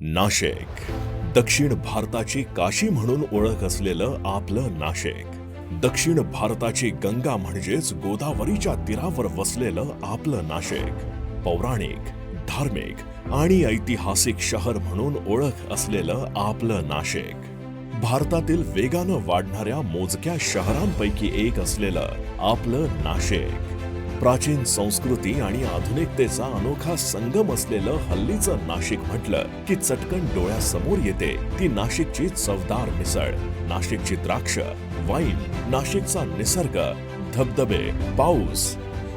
नाशिक. दक्षिण भारताची काशी म्हणून ओळख असलेलं आपलं नाशिक. दक्षिण भारताची गंगा म्हणजेच गोदावरीच्या तीरावर वसलेलं आपलं नाशिक. पौराणिक धार्मिक आणि ऐतिहासिक शहर म्हणून ओळख असलेलं आपलं नाशिक. भारतातील वेगानं वाढणाऱ्या मोजक्या शहरांपैकी एक असलेलं आपलं नाशिक. प्राचीन संस्कृती आणि आधुनिकतेचा अनोखा संगम असलेलं हल्लीचं नाशिक म्हटलं की चटकन डोळ्यासमोर येते. ती नाशिकची चवदार मिसळ नाशिकची द्राक्ष वाईन नाशिकचा निसर्ग धबधबे पाऊस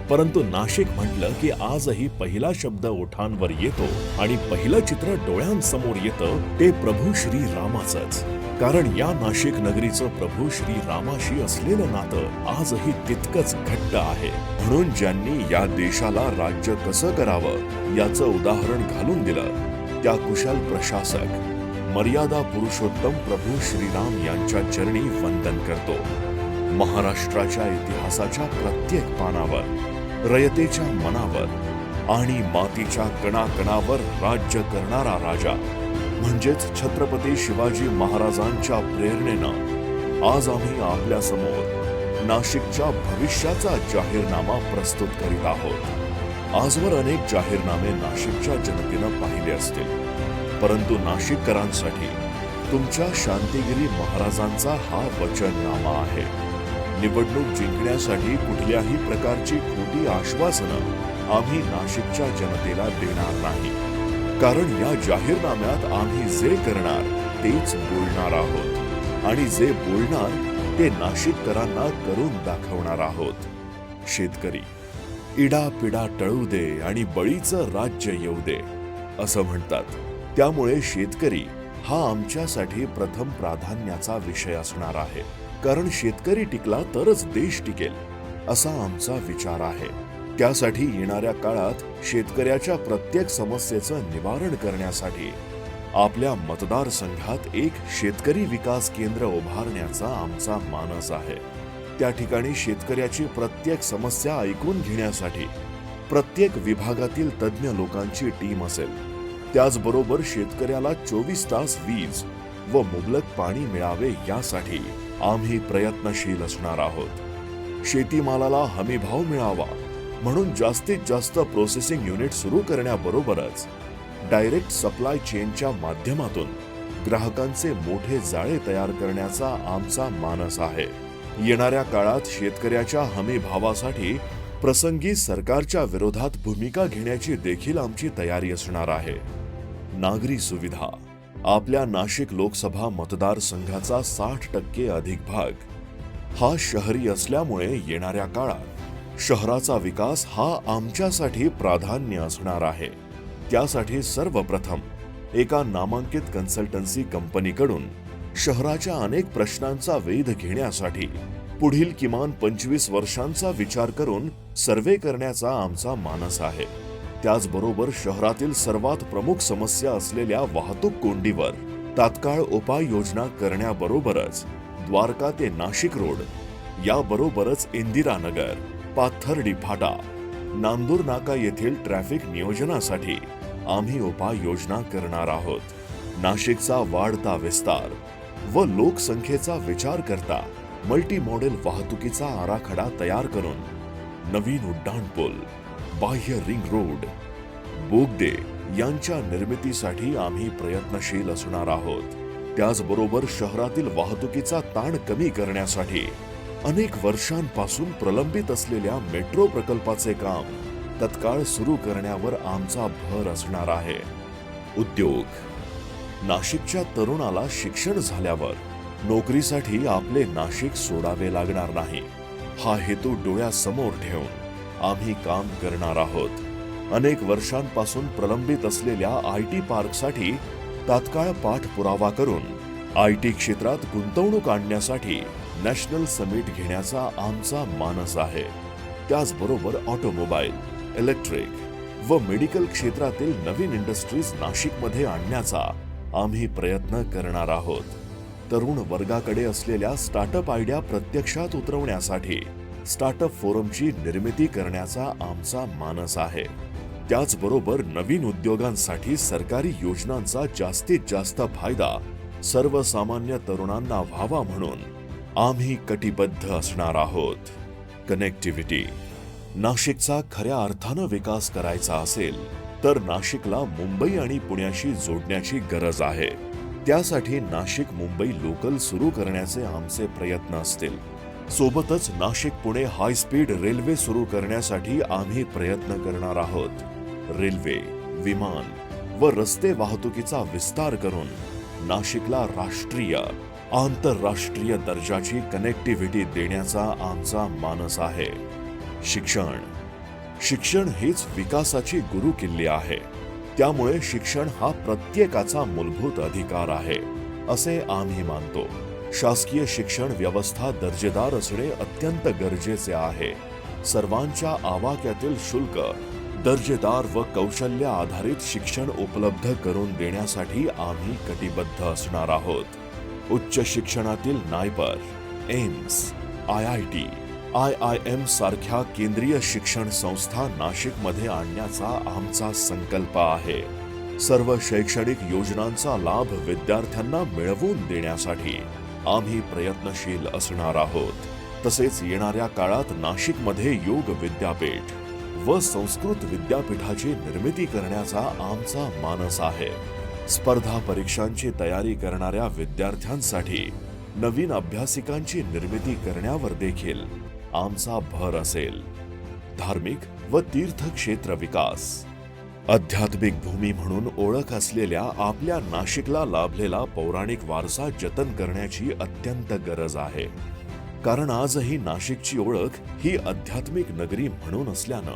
परंतु नाशिक म्हटलं की आजही पहिला शब्द ओठांवर येतो आणि पहिलं चित्र डोळ्यांसमोर येतं ते प्रभू श्री रामाचंच. कारण या नाशिक नगरीचं प्रभू श्री रामाशी असलेलं नातं आजही तितकंच घट्ट आहे. म्हणून ज्यांनी या देशाला राज्य कसं करावं याचं उदाहरण घालून दिलं. त्या कुशल प्रशासक मर्यादा पुरुषोत्तम प्रभू श्रीराम यांच्या चरणी वंदन करतो. महाराष्ट्राच्या इतिहासाच्या प्रत्येक पानावर रयतेच्या मनावर आणि मातीच्या कणाकणावर राज्य करणारा राजा म्हणजेच छत्रपती शिवाजी महाराजांच्या प्रेरणेनं आज आम्ही आपल्यासमोर नाशिकच्या भविष्याचा जाहीरनामा प्रस्तुत करीत आहोत. आजवर अनेक जाहीरनामे नाशिकच्या जनतेनं पाहिले असतील. परंतु नाशिककरांसाठी तुमच्या शांतिगिरी महाराजांचा हा वचननामा आहे. निवडणूक जिंकण्यासाठी कुठल्याही प्रकारची खोटी आश्वासनं आम्ही नाशिकच्या जनतेला देणार नाही. कारण या जाहीरनाम्यात आम्ही जे करणार तेच बोलणार आहोत. आणि जे बोलणार ते नाशिककरांना करून दाखवणार आहोत. शेतकरी इडा पिडा टळू दे आणि बळीचं राज्य येऊ दे असं म्हणतात. त्यामुळे शेतकरी हा आमच्यासाठी प्रथम प्राधान्याचा विषय असणार आहे. कारण शेतकरी टिकला तरच देश टिकेल असा आमचा विचार आहे. त्यासाठी येणाऱ्या काळात शेतकऱ्याच्या प्रत्येक समस्येचं निवारण करण्यासाठी आपल्या मतदारसंघात एक शेतकरी विकास केंद्र उभारण्याचा आमचा मानस आहे. त्या ठिकाणी शेतकऱ्याची प्रत्येक समस्या ऐकून घेण्यासाठी प्रत्येक विभागातील तज्ज्ञ लोकांची टीम असेल. त्याचबरोबर शेतकऱ्याला चोवीस तास वीज व मुबलक पाणी मिळावे यासाठी आम्ही प्रयत्नशील असणार आहोत. शेतीमालाला हमीभाव मिळावा म्हणून जास्तीत जास्त प्रोसेसिंग युनिट सुरू करण्याबरोबरच डायरेक्ट सप्लाय चेनच्या माध्यमातून ग्राहकांचे मोठे जाळे तयार करण्याचा आमचा मानस आहे. येणाऱ्या काळात शेतकऱ्याच्या हमी भावासाठी प्रसंगी सरकारच्या विरोधात भूमिका घेण्याची देखील आमची तयारी असणार आहे. नागरी सुविधा आपल्या नाशिक लोकसभा मतदारसंघाचा साठ टक्के अधिक भाग हा शहरी असल्यामुळे येणाऱ्या काळात शहराचा विकास हा आमच्यासाठी प्राधान्य असणार आहे. त्यासाठी सर्वप्रथम एका नामांकित कन्सल्टन्सी कंपनीकडून शहराच्या अनेक प्रश्नांचा वेध घेण्यासाठी पुढील किमान पंचवीस वर्षांचा विचार करून सर्वे करण्याचा आमचा मानस आहे. त्याचबरोबर शहरातील सर्वात प्रमुख समस्या असलेल्या वाहतूक कोंडीवर तात्काळ उपाययोजना करण्याबरोबरच द्वारका ते नाशिक रोड याबरोबरच इंदिरानगर पाथर्डी फाटा नांदूर नाका येथील ट्रॅफिक नियोजनासाठी आम्ही उपाययोजना करणार आहोत. नाशिकचा वाढता विस्तार व लोकसंख्येचा विचार करता मल्टी मॉडेल वाहतुकीचा आराखडा तयार करून नवीन उड्डाणपूल बाह्य रिंग रोड. बोगदे यांच्या निर्मितीसाठी आम्ही प्रयत्नशील असणार आहोत. त्याचबरोबर शहरातील वाहतुकीचा ताण कमी करण्यासाठी अनेक वर्षांपासून प्रलंबित असलेल्या मेट्रो प्रकल्पाचे काम तत्काळ सुरू करण्यावर आमचा भर असणार आहे. उद्योग. नाशिकच्या तरुणाला शिक्षण झाल्यावर नोकरीसाठी आपले नाशिक सोडावे लागणार नाही. हा हेतू डोळ्यासमोर ठेवून आम्ही काम करणार आहोत. अनेक वर्षांपासून प्रलंबित असलेल्या आय टी पार्कसाठी तात्काळ पाठपुरावा करून आय टी क्षेत्रात गुंतवणूक आणण्यासाठी नॅशनल समिट घेण्याचा आमचा मानस आहे. त्याचबरोबर ऑटोमोबाईल इलेक्ट्रिक व मेडिकल क्षेत्रातील नवीन इंडस्ट्रीज नाशिकमध्ये आणण्याचा आम्ही प्रयत्न करणार आहोत. तरुण वर्गाकडे असलेल्या स्टार्टअप आयडिया प्रत्यक्षात उतरवण्यासाठी स्टार्टअप फोरमची निर्मिती करण्याचा आमचा मानस आहे. त्याचबरोबर नवीन उद्योगांसाठी सरकारी योजनांचा जास्तीत जास्त फायदा सर्वसामान्य तरुणांना व्हावा म्हणून आम्ही कटिबद्ध असणार आहोत. कनेक्टिव्हिटी नाशिकचा खऱ्या अर्थानं विकास करायचा असेल तर नाशिकला मुंबई आणि पुण्याशी जोडण्याची गरज आहे. त्यासाठी नाशिक मुंबई लोकल सुरू करण्याचे आमचे प्रयत्न असतील. सोबतच नाशिक पुणे हायस्पीड रेल्वे सुरू करण्यासाठी आम्ही प्रयत्न करणार आहोत. रेल्वे विमान व रस्ते वाहतुकीचा विस्तार करून नाशिकला राष्ट्रीय आंतरराष्ट्रीय दर्जाची कनेक्टिव्हिटी देण्याचा आमचा मानस आहे. शिक्षण शिक्षण हीच विकासाची गुरुकिल्ली आहे. त्यामुळे शिक्षण हा प्रत्येकाचा मूलभूत अधिकार आहे असे आम्ही मानतो. शासकीय शिक्षण व्यवस्था दर्जेदार असणे अत्यंत गरजेचे आहे. सर्वांच्या आवाक्यातील शुल्क दर्जेदार व कौशल्य आधारित शिक्षण उपलब्ध करून देण्यासाठी आम्ही कटिबद्ध असणार आहोत. उच्च शिक्षणातील NIPER AIIMS I I T I I M सारख्या केंद्रीय शिक्षण संस्था नाशिकमध्ये आणण्याचा आमचा संकल्प आहे. सर्व शैक्षणिक योजनांचा लाभ विद्यार्थ्यांना मिळवून देण्यासाठी आम्ही प्रयत्नशील असणार आहोत. तसेच येणाऱ्या काळात नाशिकमध्ये योग विद्यापीठ व संस्कृत विद्यापीठाची निर्मिती करण्याचा आमचा मानस आहे. स्पर्धा परीक्षांची तयारी करणाऱ्या विद्यार्थ्यांसाठी नवीन अभ्यासिकांची निर्मिती करण्यावर देखील आमचा भर असेल. धार्मिक व तीर्थक्षेत्र विकास आध्यात्मिक भूमी म्हणून ओळख असलेल्या आपल्या नाशिकला लाभलेला पौराणिक वारसा जतन करण्याची अत्यंत गरज आहे. कारण आजही नाशिकची ओळख ही आध्यात्मिक नगरी म्हणून असल्यानं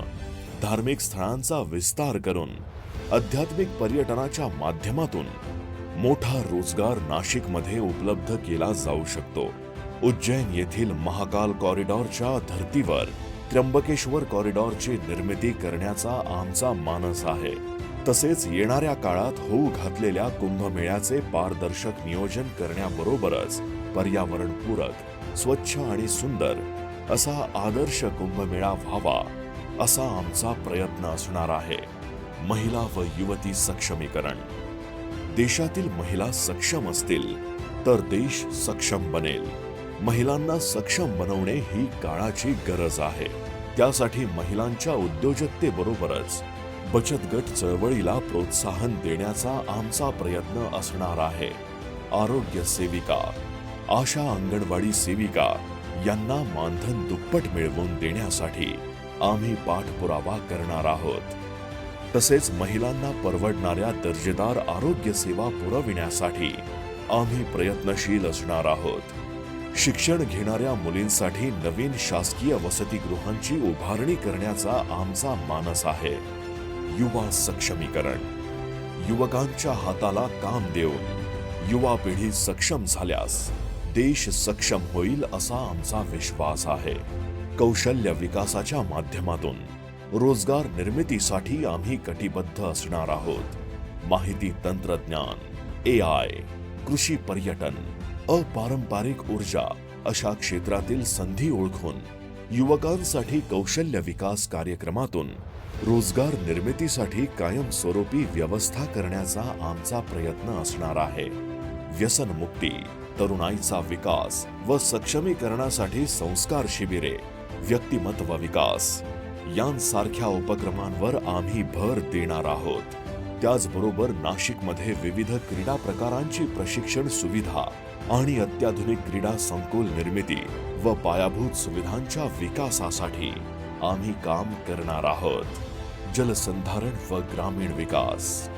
धार्मिक स्थळांचा विस्तार करून आध्यात्मिक पर्यटनाच्या माध्यमातून मोठा रोजगार नाशिकमध्ये उपलब्ध केला जाऊ शकतो. उज्जैन येथील महाकाल कॉरिडॉरच्या धर्तीवर त्र्यंबकेश्वर कॉरिडॉरची निर्मिती करण्याचा आमचा मानस आहे. तसेच येणाऱ्या काळात होऊ घातलेल्या कुंभमेळ्याचे पारदर्शक नियोजन करण्याबरोबरच पर्यावरणपूरक स्वच्छ आणि सुंदर असा आदर्श कुंभमेळा व्हावा असा आमचा प्रयत्न असणार आहे. महिला व युवती सक्षमीकरण. देशातील महिला सक्षम असतील तर देश सक्षम बनेल. महिलांना सक्षम बनवणे ही काळाची गरज आहे. त्यासाठी महिलांच्या उद्योजकतेबरोबरच बचत गट चळवळीला प्रोत्साहन देण्याचा आमचा प्रयत्न असणार आहे. आरोग्य सेविका आशा अंगणवाडी सेविका यांना मानधन दुप्पट मिळवून देण्यासाठी आम्ही पाठपुरावा करणार आहोत. तसेच महिलांना परवडणाऱ्या दर्जेदार आरोग्य सेवा पुरविण्यासाठी आम्ही प्रयत्नशील असणार आहोत. शिक्षण घेणाऱ्या मुलींसाठी नवीन शासकीय वसतिगृहांची उभारणी करण्याचा आमचा मानस आहे. युवा सक्षमीकरण. युवकांच्या हाताला काम देऊन युवा पिढी सक्षम झाल्यास देश सक्षम होईल असा आमचा विश्वास आहे. कौशल्य विकासाच्या माध्यमातून रोजगार निर्मितीसाठी आम्ही कटिबद्ध असणार आहोत. माहिती तंत्रज्ञान ए आय कृषी पर्यटन अपारंपरिक ऊर्जा अशा क्षेत्रातील संधी ओळखून युवकांसाठी कौशल्य विकास कार्यक्रमातून रोजगार निर्मितीसाठी कायमस्वरूपी व्यवस्था करण्याचा आमचा प्रयत्न असणार आहे. व्यसनमुक्ती तरुणाईचा विकास व सक्षमीकरणासाठी संस्कार शिबिरे व्यक्तिमत्व विकास यांसारख्या उपक्रमांवर आम्ही भर देणार आहोत. त्याचबरोबर नाशिकमध्ये विविध क्रीडा प्रकारांची प्रशिक्षण सुविधा आणि अत्याधुनिक क्रीडा संकुल निर्मिती व पायाभूत सुविधांच्या विकासासाठी आम्ही काम करणार आहोत. जलसंधारण व ग्रामीण विकास.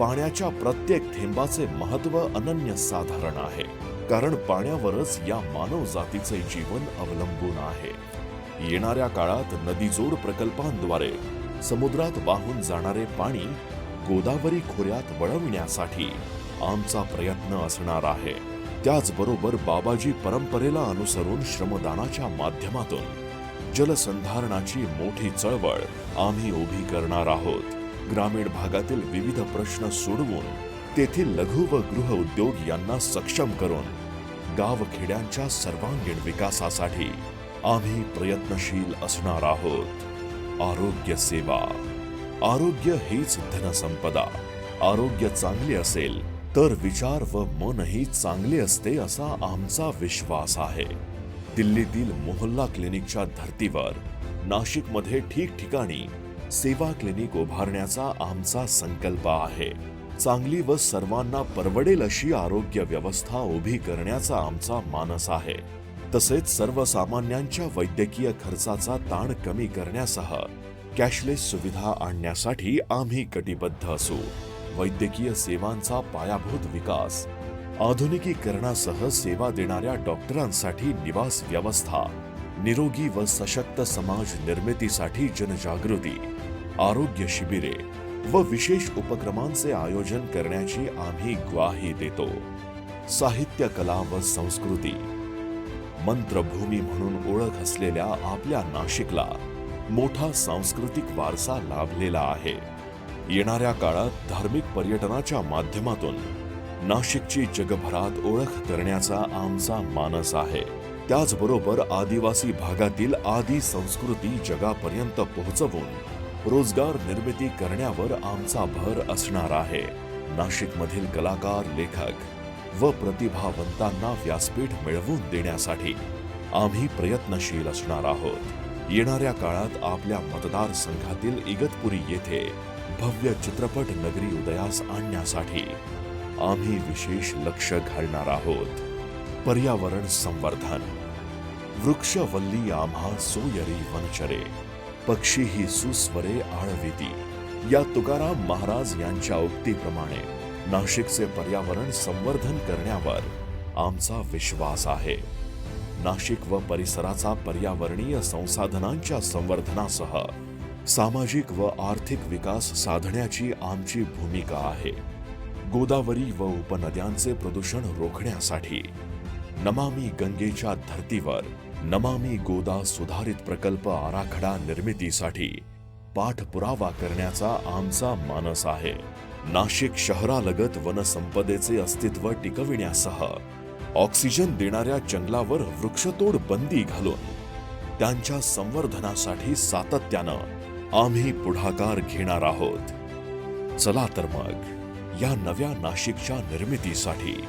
पाण्याच्या प्रत्येक थेंबाचे महत्त्व अनन्यसाधारण आहे कारण पाण्यावरच या मानव जातीचे जीवन अवलंबून आहे. येणाऱ्या काळात नदीजोड प्रकल्पांद्वारे समुद्रात वाहून जाणारे पाणी गोदावरी खोऱ्यात वळविण्यासाठी आमचा प्रयत्न असणार आहे. त्याचबरोबर बाबाजी परंपरेला अनुसरून श्रमदानाच्या माध्यमातून जलसंधारणाची मोठी चळवळ आम्ही उभी करणार आहोत. ग्रामीण भागातील विविध प्रश्न सोडवून तेथील लघु व गृह उद्योग यांना सक्षम करून गावखेड्यांच्या सर्वांगीण विकासासाठी आम्ही प्रयत्नशील असणार आहोत. आरोग्य सेवा. आरोग्य हीच धनसंपदा. आरोग्य चांगले असेल तर विचार व मनही चांगले असते असा आमचा विश्वास आहे. दिल्लीतील मोहल्ला क्लिनिकच्या धर्तीवर नाशिकमध्ये ठिकठिकाणी सेवा क्लिनिक उभारण्याचा आमचा संकल्प आहे. चांगली व सर्वांना परवडेल अशी आरोग्य व्यवस्था उभी करण्याचा आमचा मानस आहे. तसेच सर्वसामान्यांच्या वैद्यकीय खर्चाचा ताण कमी करण्यासह कॅशलेस सुविधा आणण्यासाठी आम्ही कटिबद्ध असू. वैद्यकीय सेवांचा पायाभूत विकास. आधुनिकीकरणासह सेवा देणाऱ्या डॉक्टरांसाठी निवास व्यवस्था निरोगी व सशक्त समाज निर्मितीसाठी जनजागृती आरोग्य शिबिरे व विशेष उपक्रमांचे आयोजन करण्याची आम्ही ग्वाही देतो. साहित्य कला व संस्कृती. मंत्रभूमी म्हणून ओळख असलेल्या आपल्या नाशिकला मोठा सांस्कृतिक वारसा लाभलेला आहे. येणाऱ्या काळात धार्मिक पर्यटनाच्या माध्यमातून नाशिकची जगभरात ओळख करण्याचा आमचा मानस आहे. त्याचबरोबर आदिवासी भागातील आदी संस्कृती जगापर्यंत पोहोचवून रोजगार निर्मिती करण्यावर आमचा भर असणार आहे. नाशिकमधील कलाकार लेखक व प्रतिभावंतांना व्यासपीठ मिळवून देण्यासाठी आम्ही प्रयत्नशील असणार आहोत. येणाऱ्या काळात आपल्या मतदारसंघातील इगतपुरी येथे भव्य चित्रपट नगरी उदयास आणण्यासाठी आम्ही विशेष लक्ष घालणार आहोत. पर्यावरण संवर्धन. वृक्षवल्ली आम्हा सोयरी वनचरे. पक्षी ही सुस्वरे आळविती. या तुकाराम महाराज यांच्या उक्तीप्रमाणे नाशिकचे पर्यावरण संवर्धन करण्यावर आमचा विश्वास आहे. नाशिक व परिसराचा पर्यावरणीय संसाधनांच्या संवर्धनासह सामाजिक व आर्थिक विकास साधण्याची आमची भूमिका आहे. गोदावरी व उपनद्यांचे प्रदूषण रोखण्यासाठी नमामी गंगेच्या धर्तीवर नमामी गोदा सुधारित प्रकल्प आराखडा निर्मितीसाठी पाठपुरावा करण्याचा आमचा मानस आहे. नाशिक शहरालगत वनसंपदेचे अस्तित्व टिकविण्यासह ऑक्सिजन देणाऱ्या जंगलावर वृक्षतोड बंदी घालून त्यांच्या संवर्धनासाठी सातत्यानं आम्ही पुढाकार घेणार आहोत. चला तर मग या नव्या नाशिकच्या निर्मितीसाठी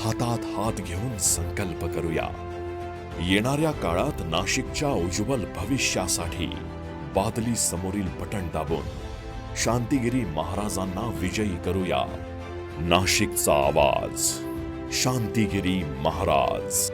हातात हात घेऊन संकल्प करूया. येणाऱ्या काळात नाशिकच्या उज्ज्वल भविष्यासाठी बादली समोरील बटण दाबून शांतिगिरी महाराजांना विजयी करूया. नाशिकचा आवाज शांतिगिरी महाराज.